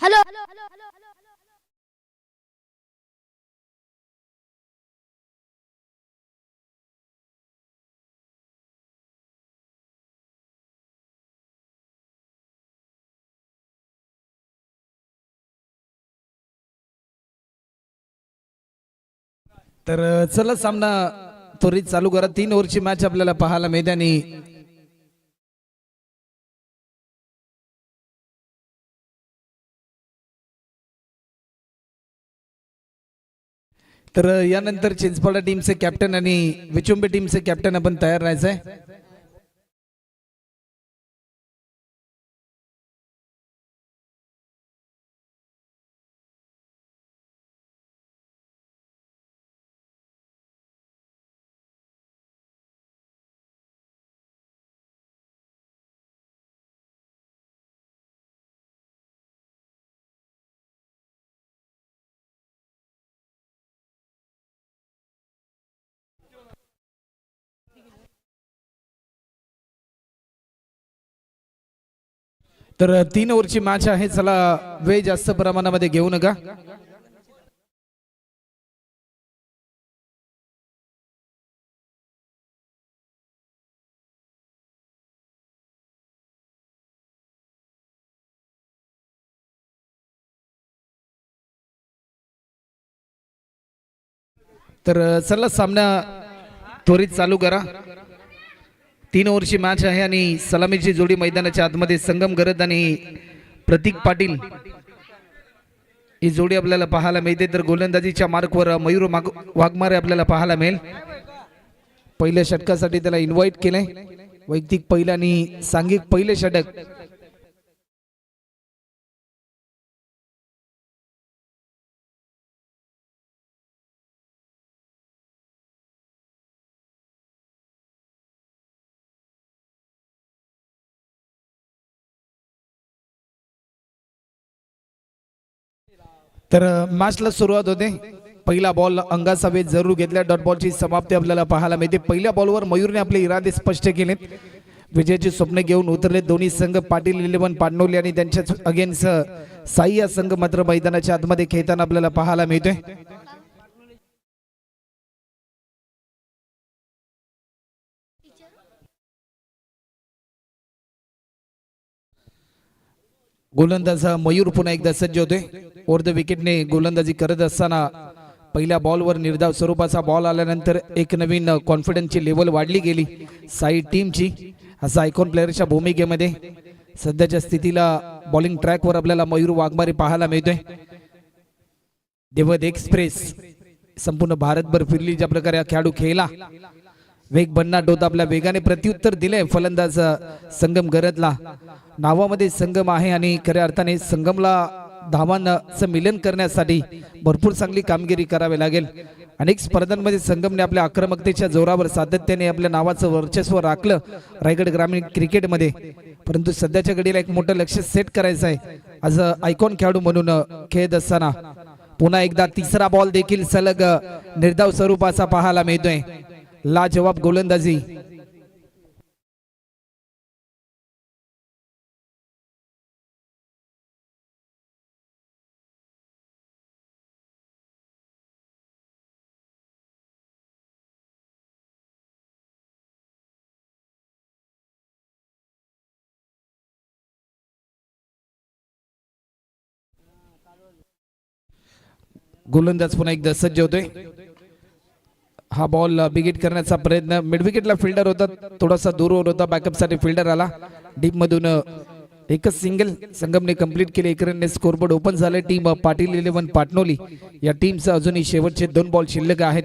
Hello. तर चला सामना त्वरित चालू करा. तीन ओव्हरची मॅच आपल्याला पाहायला मिळते आणि तर यानंतर चिंचपाडा टीमचे कॅप्टन आणि विचुंबे टीमचे कॅप्टन आपण तयार राहायचं आहे तर तीन ओव्हरची मॅच आहे. चला वेळ जास्त प्रमाणामध्ये घेऊ नका. तर चला सामना त्वरित चालू करा. तीन ओव्हरची मॅच आहे आणि सलामीची जोडी मैदानाच्या आतमध्ये संगम गरज आणि प्रतीक पाटील. ही जोडी आपल्याला पाहायला मिळते. तर गोलंदाजीच्या मार्कवर मयूर माग वाघमारे आपल्याला पाहायला मिळेल. पहिल्या षटकासाठी त्याला इन्व्हाइट केलंय. वैयक्तिक पहिलं आणि सांघिक पहिले षटक. तर मॅचला सुरुवात होते. पहिला बॉल अंगाचा जरूर घेतल्या. डॉट बॉलची समाप्ती आपल्याला पाहायला मिळते. पहिल्या बॉलवर मयूरने आपले इरादे स्पष्ट केलेत. विजयाची स्वप्न घेऊन उतरले दोन्ही संघ पाटील इलेव्हन पाडनोली आणि त्यांच्याच अगेन्स्ट साई या संघ मात्र मैदानाच्या आतमध्ये खेळताना आपल्याला पाहायला मिळतोय. गोलंदाज मयूर पुन्हा एकदा सज्ज होते ओर द विकेटने गोलंदाजी करत असताना पहिल्या बॉलवर निर्धाव स्वरूपाचा बॉल आल्यानंतर एक नवीन कॉन्फिडन्सची लेवल वाढली गेली. साई टीमची असा आयकॉन प्लेअरच्या भूमिकेमध्ये सध्याच्या स्थितीला बॉलिंग ट्रॅकवर आपल्याला मयूर वाघमारे पाहायला मिळतोय. देवद एक्सप्रेस संपूर्ण भारतभर फिरली ज्या प्रकारे हा खेळाडू खेळला. वेग भन्नाट होता आपल्या वेगाने प्रत्युत्तर दिले फलंदाज संगम गरजला. नावामध्ये संगम आहे आणि खऱ्या अर्थाने संगमला धावांचं मिलन करण्यासाठी भरपूर चांगली कामगिरी करावी लागेल. अनेक स्पर्धांमध्ये संगमने आपल्या आक्रमकतेच्या जोरावर सातत्याने आपल्या नावाचं वर्चस्व राखलं रायगड ग्रामीण क्रिकेटमध्ये. परंतु सध्याच्या घडीला एक मोठं लक्ष सेट करायचं आहे. आज आयकॉन खेळाडू म्हणून खेळत असताना पुन्हा एकदा तिसरा बॉल देखील सलग निर्धाव स्वरूपाचा पाहायला मिळतोय. लाजवाब गोलंदाजी. गोलंदाज पुन्हा एकदा सज्ज होतोय. हा बॉल बिगिट uh, करण्याचा प्रयत्न. मिडविकेटला फिल्डर होता. थोडासा दूरवर होता. बॅकअपसाठी फिल्डर आला. डीप मधून uh, एकच सिंगल संगमने कंप्लीट केले. एक रनने स्कोरबोर्ड ओपन झाले टीम पाटील इलेव्हन पाटनोली या टीमचा अजूनही शेवटचे दोन बॉल शिल्लक आहेत.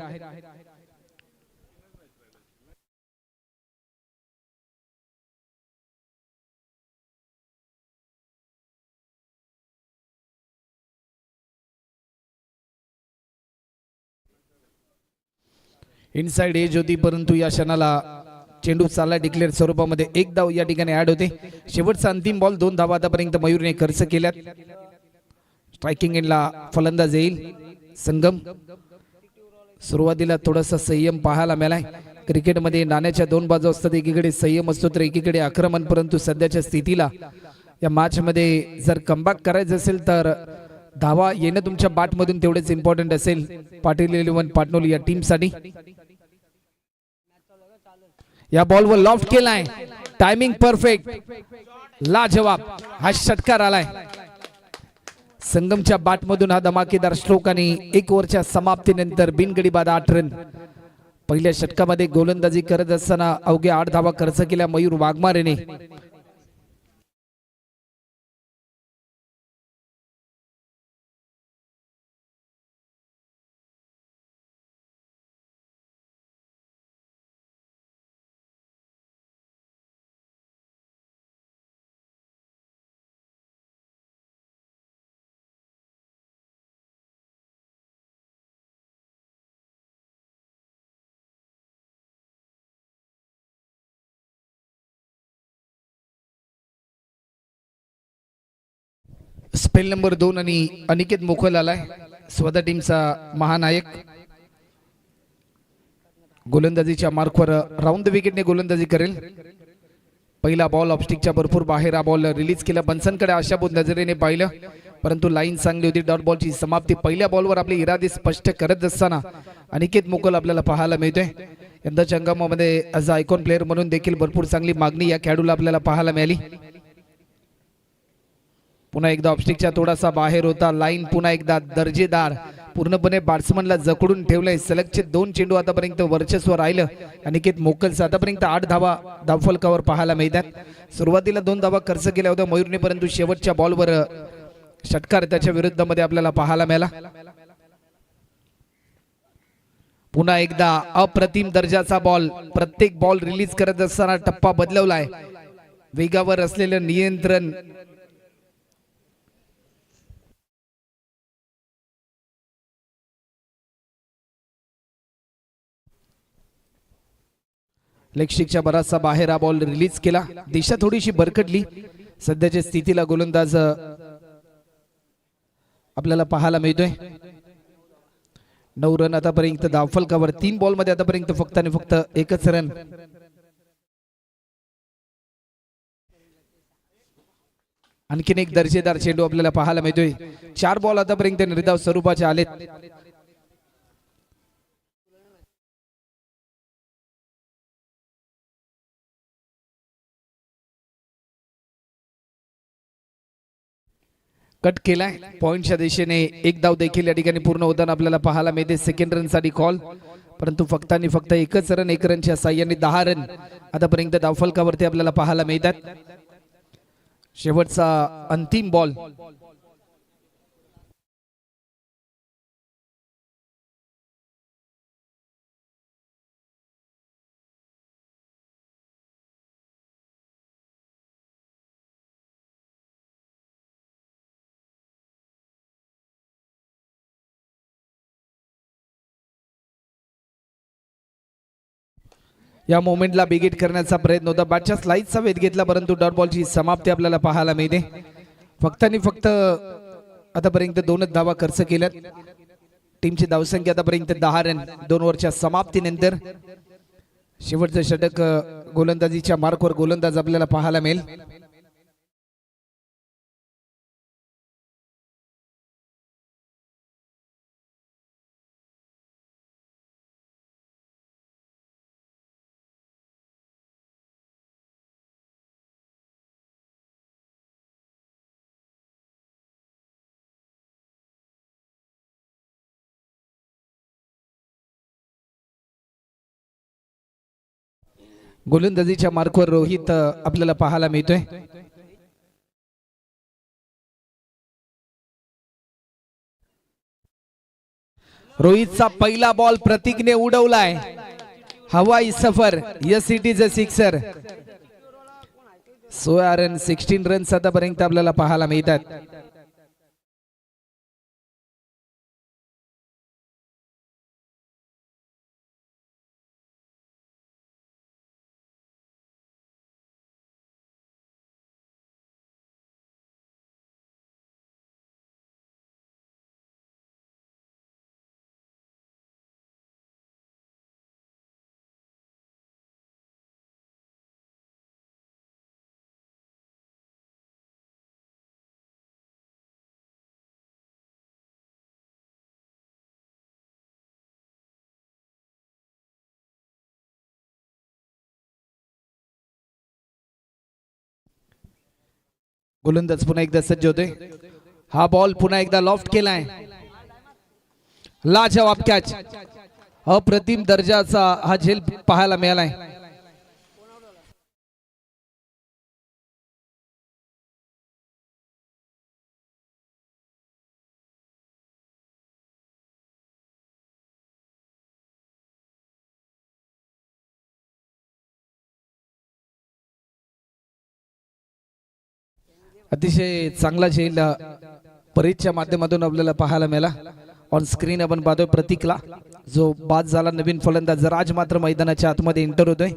इनसाइड एज होती परंतु या क्षणाला चेंडू चालला डिक्लेअर स्वरूपामध्ये. एक धाव या ठिकाणी ऍड होते. शेवटचा अंतिम बॉल दोन धावा आतापर्यंत मयूरने खर्च केल्यात. स्ट्रायकिंग एंडला फलंदाज येईल. संगम. सुरुवातीला थोडासा संयम पाहायला मिळालाय. क्रिकेटमध्ये नाण्याच्या दोन बाजू असतात. एकीकडे संयम असतो तर एकीकडे आक्रमण. परंतु सध्याच्या स्थितीला या मॅचमध्ये जर कमबॅक करायचं असेल तर धावा येणं तुमच्या बाटमधून तेवढेच इम्पॉर्टंट असेल. पाटील इलेव्हन पाटनोल या टीमसाठी या बॉलवर लॉफ्ट केलाय. टायमिंग परफेक्ट लाजवाब. हा षटकार आलाय. संगमच्या बाटमधून हा धमाकेदार स्ट्रोक आणि एक ओव्हरच्या समाप्तीनंतर बिनगडी बाद आठ रन पहिल्या षटकामध्ये गोलंदाजी करत असताना अवघ्या आठ धावा खर्च केल्या मयूर वाघमारेने. स्पेल नंबर दोन आणि अनिकेत मोखल आलाय स्वतः टीमचा महानायक. गोलंदाजीच्या मार्कवर राऊंड द विकेटने गोलंदाजी करेल. पहिला बॉल ऑप्स्टिकच्या भरपूर बाहेर हा बॉल रिलीज केला. बन्सनकडे आशाभूत नजरेने पाहिलं. परंतु लाईन चांगली होती. डॉट बॉलची समाप्ती. पहिल्या बॉलवर आपले इरादे स्पष्ट करत असताना अनिकेत मोकल आपल्याला पाहायला मिळतोय. यंदाच्या हंगामामध्ये ॲज आयकॉन प्लेअर म्हणून देखील भरपूर चांगली मागणी या खेळाडूला आपल्याला पाहायला मिळाली. पुन्हा एकदा ऑप्स्टिकच्या थोडासा बाहेर होता. लाईन पुन्हा एकदा दर्जेदार. पूर्णपणे बॅट्समनला जकडून ठेवलंय. सलगचे दोन चेंडू आतापर्यंत वर्चस्व राहिलं. अनिकेत मोकलचं आतापर्यंत आठ धावा धावफलकावर पाहायला मिळतात. सुरुवातीला दोन धावा खर्च केल्या होत्या मयूरने परंतु शेवटच्या बॉलवर षटकार त्याच्या विरुद्धमध्ये आपल्याला पाहायला मिळाला. पुन्हा एकदा अप्रतिम दर्जाचा बॉल प्रत्येक बॉल रिलीज करत असताना टप्पा बदलवलाय. वेगावर असलेलं नियंत्रण लेगस्टिकच्या बराचसा बाहेर हा बॉल रिलीज केला. दिशा थोडीशी बरकटली. सध्याच्या स्थितीला गोलंदाज आपल्याला पाहायला मिळतोय. नऊ रन आतापर्यंत दाफलकावर तीन बॉलमध्ये आतापर्यंत फक्त आणि फक्त एकच रन आणखीन एक दर्जेदार चेंडू आपल्याला पाहायला मिळतोय. चार बॉल आतापर्यंत निर्धाव स्वरूपाचे आलेत. कट केलाय पॉईंटच्या दिशेने एक धाव देखील या ठिकाणी पूर्ण होताना आपल्याला पाहायला मिळते. सेकंड रनसाठी कॉल परंतु फक्त आणि फक्त एकच रन एक रनच्या साह्याने दहा रन आतापर्यंत धावफलकावरती आपल्याला पाहायला मिळतात. शेवटचा अंतिम बॉल या मोमेंटला बिगेट करण्याचा प्रयत्न होता. बॅटच्या स्लाईजचा वेध घेतला परंतु डॉट बॉलची समाप्ती आपल्याला पाहायला मिळते. फक्त आणि फक्त आतापर्यंत दोनच धावा खर्च केल्यात. टीमची धावसंख्या आतापर्यंत दहा रन दोन ओव्हरच्या समाप्तीनंतर. शेवटचं षटक गोलंदाजीच्या मार्कवर गोलंदाज आपल्याला पाहायला मिळेल. गोलंदाजीच्या मार्कवर रोहित आपल्याला पाहायला मिळतोय. रोहितचा पहिला बॉल प्रतीकने उडवलाय. हवाई सफर yes it is a sixer. सोळा रन सिक्स्टीन रन्स आतापर्यंत आपल्याला पाहायला मिळतात. गोलंदाज पुन्हा एकदा सज्ज होते हा बॉल पुन्हा एकदा लॉफ्ट केलाय. लाजवाब कॅच अप्रतिम दर्जाचा हा झेल पाहायला मिळालाय. अतिशय चांगला झेल परीच्या माध्यमातून आपल्याला पाहायला मिळाला. ऑन स्क्रीन आपण पाहतोय प्रतीकला. जो बाद झाला नवीन फलंदाज राज मात्र मैदानाच्या आतमध्ये एंटर होतोय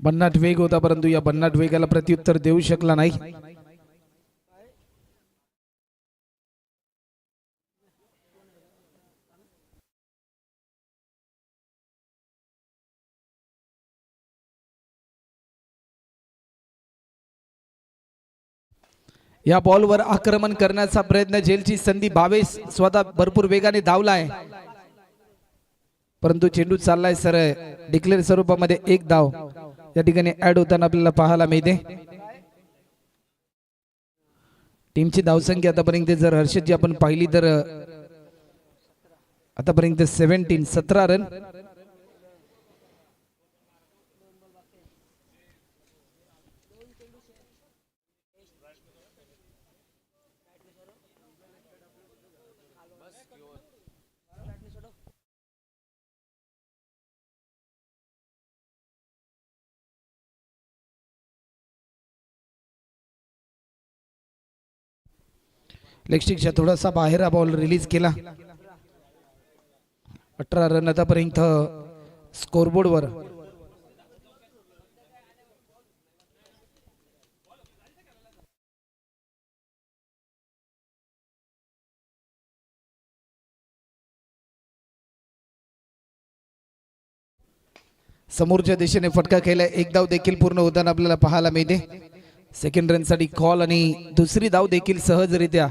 भन्नाट वेग होता परंतु या भन्नाट वेगाला प्रत्युत्तर देऊ शकला नाही. या बॉलवर आक्रमण करण्याचा प्रयत्न झेलची संधी भावेश स्वतः भरपूर वेगाने धावलाय. परंतु चेंडू चाललाय सर डिक्लेअर स्वरूपामध्ये एक धाव. या ठिकाणी ऍड होताना आपल्याला पाहायला मिळते. टीमची धावसंख्या आतापर्यंत जर हर्षदची आपण पाहिली तर आतापर्यंत सेव्हन्टीन सतरा रन लेगस्टिकच्या थोडासा बाहेर बॉल रिलीज केला. अठरा रन आतापर्यंत स्कोरबोर्डवर समोरच्या दिशेने फटका खेळला एक धाव देखील पूर्ण होताना आपल्याला पाहायला मिळते. सेकंड रनसाठी कॉल आणि दुसरी धाव देखील सहजरित्या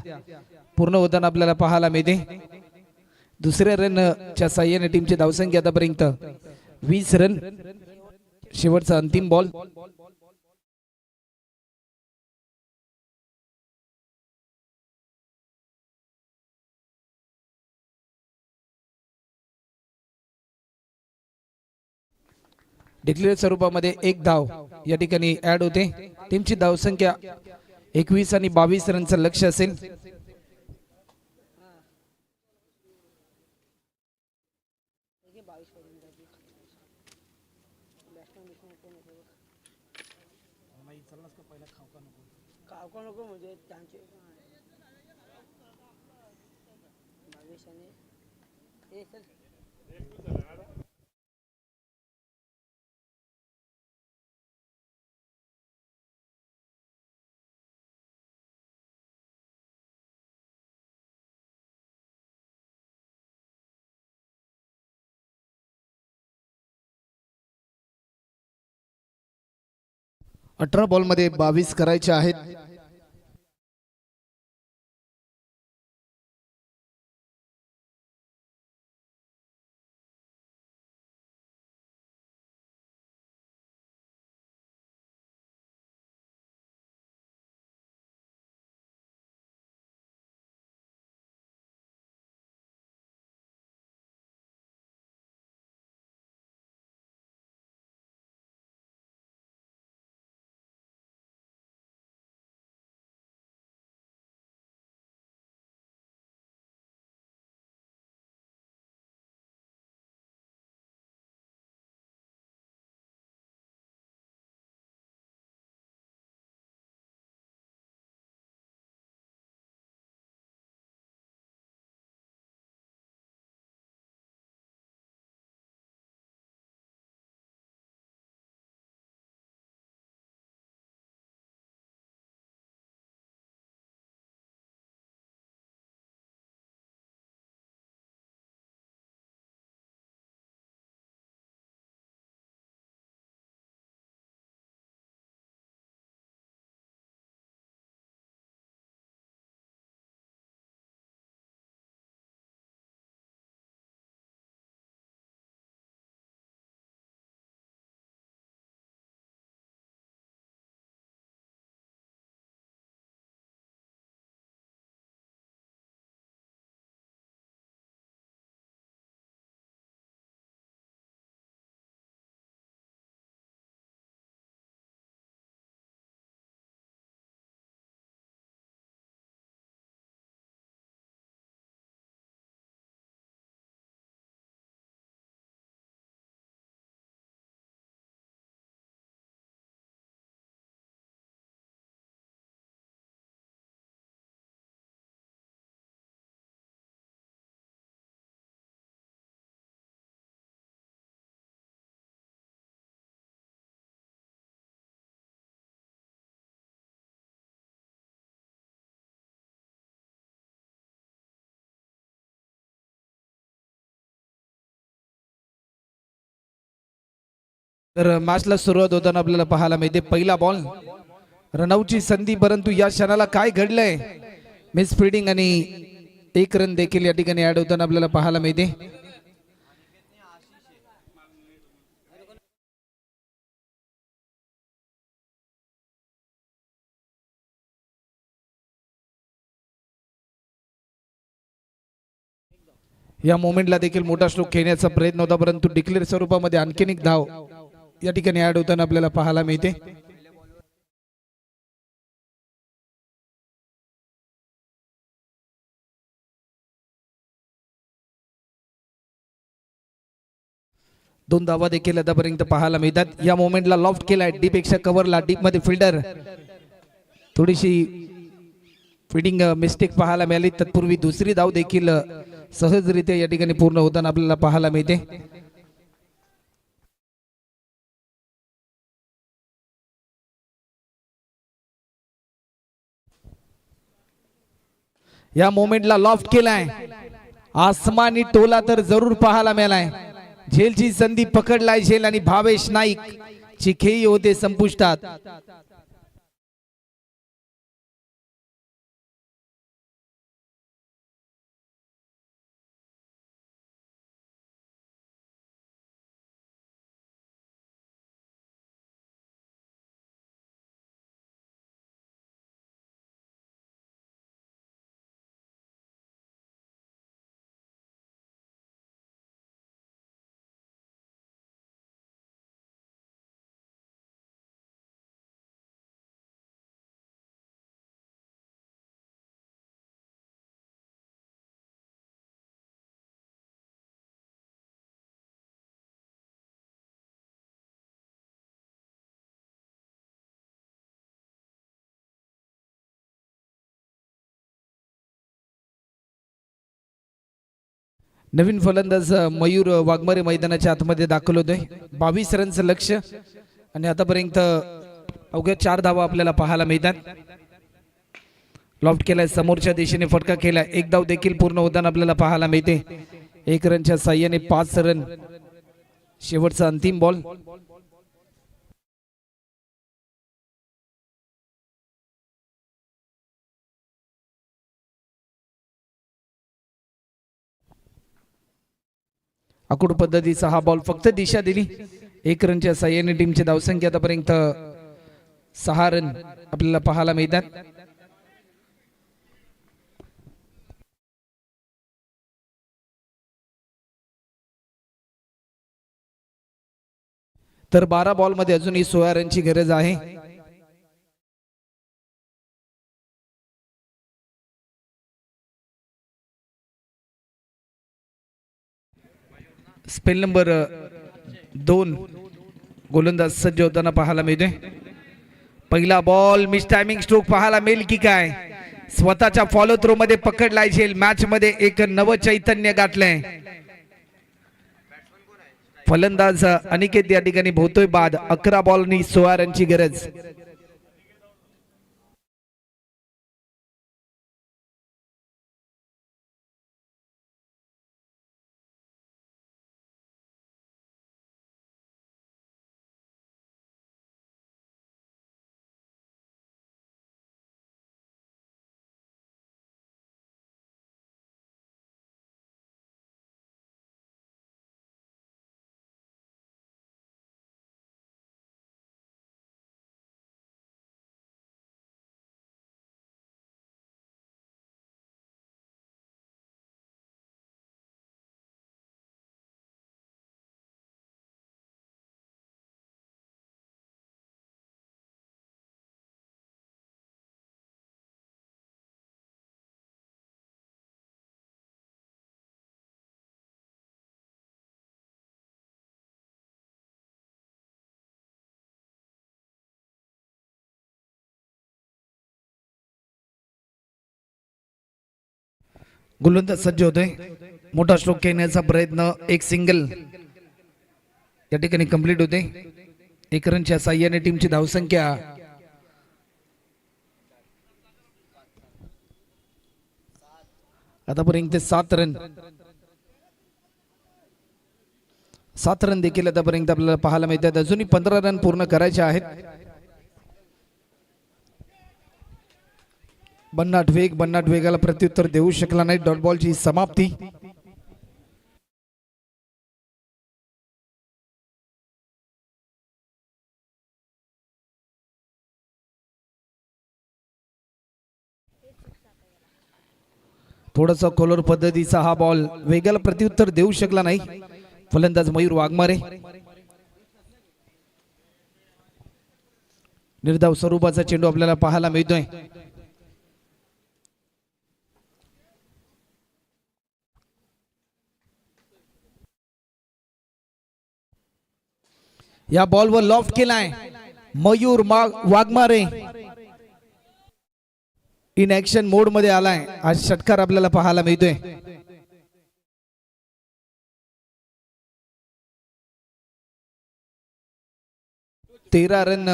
पूर्ण होताना आपल्याला पाहायला मिळते. दुसऱ्या रन च्या साह्याने टीमची धावसंख्या आतापर्यंत वीस रन शेवटचा अंतिम बॉल डिक्लेअर स्वरूपामध्ये एक धाव. या ठिकाणी ऍड होते. टीमची धावसंख्या एकवीस आणि बावीस रनचं लक्ष असेल. अठरा बॉलमध्ये बावीस करायचे आहेत. तर मॅचला सुरुवात होताना आपल्याला पाहायला मिळते. पहिला बॉल रनआउटची संधी परंतु या क्षणाला काय घडलंय? मिस फिल्डिंग आणि एक रन देखील या ठिकाणी ऍड होताना आपल्याला पाहायला मिळते. या मोमेंटला देखील मोठा स्ट्रोक खेळण्याचा प्रयत्न होता परंतु डिक्लेअर स्वरूपामध्ये आणखीन एक धाव. या ठिकाणी ऍड होताना आपल्याला पाहायला मिळते. दोन धावा देखील आतापर्यंत पाहायला मिळतात. या मोमेंटला लॉफ्ट केलाय. डीपेक्षा कव्हरला डीपमध्ये फिल्डर. थोडीशी फिडिंग मिस्टेक पाहायला मिळाली. तत्पूर्वी दुसरी धाव देखील सहजरित्या या ठिकाणी पूर्ण होताना आपल्याला पाहायला मिळते. या मोमेंटला लॉफ्ट केलाय. आसमानी टोला तर जरूर पाहायला मिळालाय. झेलची संधी पकडलाय झेल आणि भावेश नाईक. ची खेळी होते संपुष्टात. नवीन फलंदाज मयूर वाघमारे मैदानाच्या आतमध्ये दाखल होतोय. बावीस रनचं लक्ष आणि आतापर्यंत अवघ्या चार धावा आपल्याला पाहायला मिळतात. लॉफ्ट केलाय समोरच्या दिशेने फटका केलाय. एक धाव देखील पूर्ण होताना आपल्याला पाहायला मिळते. एक रनच्या साह्याने पाच रन शेवटचा अंतिम बॉल अकुड पद्धतीचा हा बॉल फक्त दिशा दिली. एक रनच्या साह्याने टीमची धावसंख्या आतापर्यंत सहा रन आपल्याला पाहायला मिळतात. तर बारा बॉलमध्ये अजूनही सोळा रनची गरज आहे. स्पेल नंबर दोन. गोलंदाज सज्ज होताना पाहायला मिळतोय. पहिला बॉल मिस टायमिंग स्ट्रोक पाहायला मिळेल की काय? स्वतःच्या फॉलो थ्रो मध्ये पकडला झेल मॅच मध्ये एक नव चैतन्य गाठलंय. फलंदाज अनिकेत या ठिकाणी भोवतोय बाद. अकरा बॉलनी सोळा रनची गरज. गोलंदाज सज्ज होतोय मोठा स्ट्रोक खेळण्याचा प्रयत्न एक सिंगल या ठिकाणी कंप्लीट होते. एक रनच्या साह्याने टीमची धावसंख्या. आतापर्यंत सात रन सात रन देखील आतापर्यंत आपल्याला पाहायला मिळतात. अजूनही पंधरा रन पूर्ण करायचे आहेत. बन्नाट वेग बन्नाट वेगाला प्रत्युत्तर देऊ शकला नाही. डॉट बॉलची समाप्ती. थोडासा खोलर पद्धतीचा हा बॉल वेगाला प्रत्युत्तर देऊ शकला नाही. फलंदाज मयूर वाघमारे. निर्धाव स्वरूपाचा चेंडू आपल्याला पाहायला मिळतोय. या बॉलवर लॉफ्ट केलाय. मयूर वाघमारे. इन ऍक्शन मोडमध्ये आलाय. आज षटकार आपल्याला पाहायला मिळतोय. तेरा रन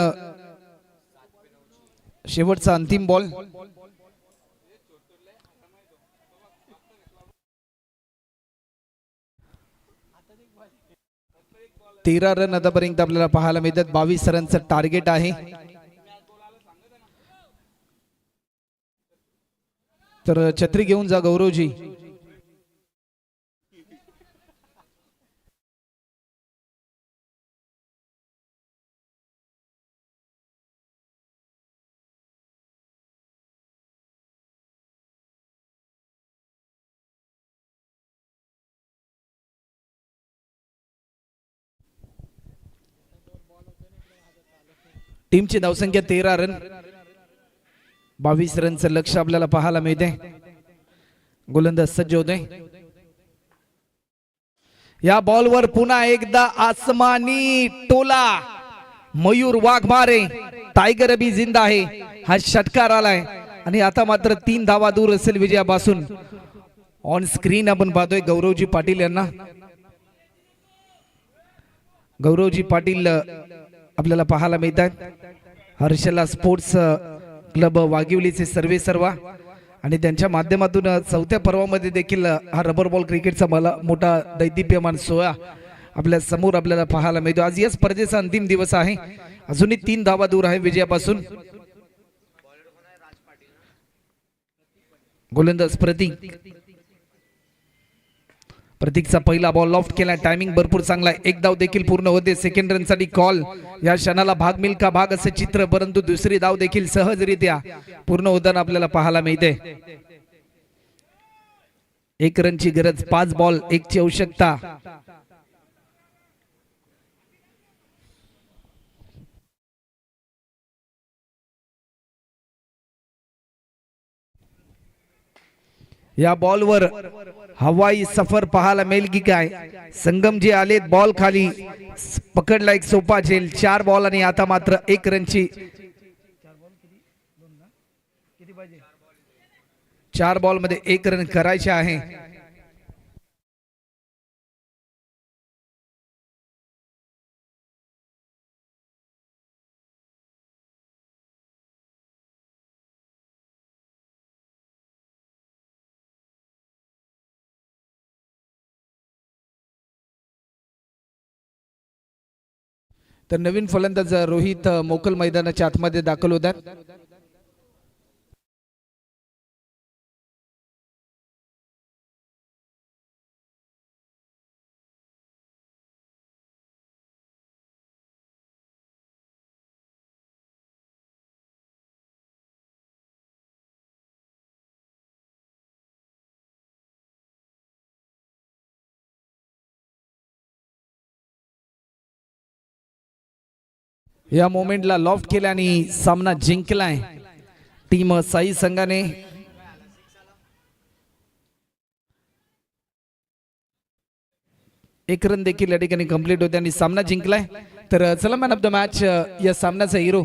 शेवटचा अंतिम बॉल तेरा रन आतापर्यंत आपल्याला पाहायला मिळतात. बावीस रनचं टार्गेट आहे. तर छत्री घेऊन जा गौरवजी. टीमची धावसंख्या तेरा रन बावीस रनचं लक्ष आपल्याला पाहायला मिळते गोलंदाज सज्ज होते या बॉलवर पुन्हा एकदा आसमानी टोला. मयूर वाघमारे टायगर अबी जिंदा आहे. हा षटकार आलाय. आणि आता मात्र तीन धावा दूर असेल विजयापासून. ऑन स्क्रीन आपण पाहतोय गौरवजी पाटील यांना. गौरवजी पाटील आपल्याला पाहायला मिळतात. हर्षला स्पोर्ट्स क्लब वाघिवलीचे सर्वे सर्वा. आणि त्यांच्या माध्यमातून चौथ्या पर्वामध्ये देखील हा रबर बॉल क्रिकेटचा मला मोठा दैदिप्यमान सोहळा आपल्यासमोर आपल्याला पाहायला मिळतो. आज या स्पर्धेचा अंतिम दिवस आहे. अजूनही तीन धावा दूर आहे विजयापासून. गोलंदाज प्रतीक प्रतीकचा पहिला बॉल लॉफ्ट केला टायमिंग भरपूर चांगला आहे. एक धाव देखील पूर्ण होते सेकंड रनसाठी कॉल या क्षणाला भाग मिल का? भाग असे चित्र परंतु दुसरी धाव देखील सहजरित्या पूर्ण होताना आपल्याला पाहायला मिळते. एक रनची गरज पाच बॉल एकची आवश्यकता. या बॉलवर हवाई सफर पाहायला मिळेल की काय? संगम जे आलेत बॉल खाली. पकडला एक सोपा झेल. चार बॉल आणि आता मात्र एक रनची. चार बॉलमध्ये एक रन करायचे आहे. तर नवीन फलंदाज रोहित मोकल मैदानाच्या आतमध्ये दाखल होतात. या मोमेंटला लॉफ्ट केला आणि सामना जिंकलाय. टीम साई संघाने. एक रन देखील या ठिकाणी कंप्लीट होते आणि सामना जिंकलाय. तर चला मॅन ऑफ द मॅच या सामन्याचा हिरो